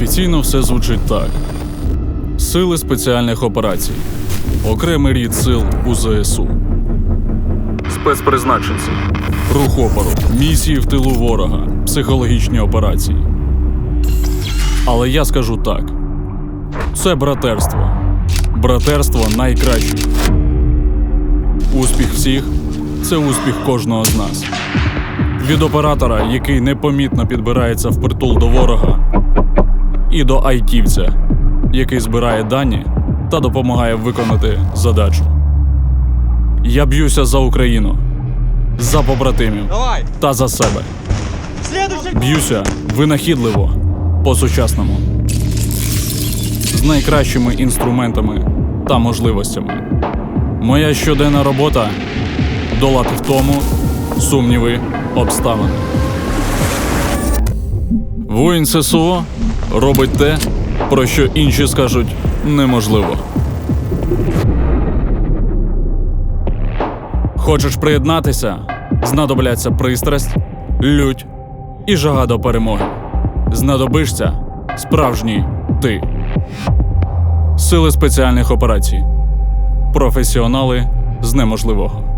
Офіційно все звучить так: Сили спеціальних операцій. Окремий рід сил у ЗСУ. Спецпризначенці. Рух опору. Місії в тилу ворога. Психологічні операції. Але я скажу так: це братерство. Братерство найкраще. Успіх всіх це успіх кожного з нас. Від оператора, який непомітно підбирається в притул до ворога, і до айтівця, який збирає дані та допомагає виконати задачу. Я б'юся за Україну, за побратимів Давай! та за себе. Следующий! Б'юся винахідливо, по-сучасному, з найкращими інструментами та можливостями. Моя щоденна робота долати втому, сумніви, обставини. Воїн ССО робить те, про що інші скажуть неможливо. Хочеш приєднатися? Знадобляться пристрасть, лють і жага до перемоги. Знадобишся справжній ти. Сили спеціальних операцій. Професіонали з неможливого.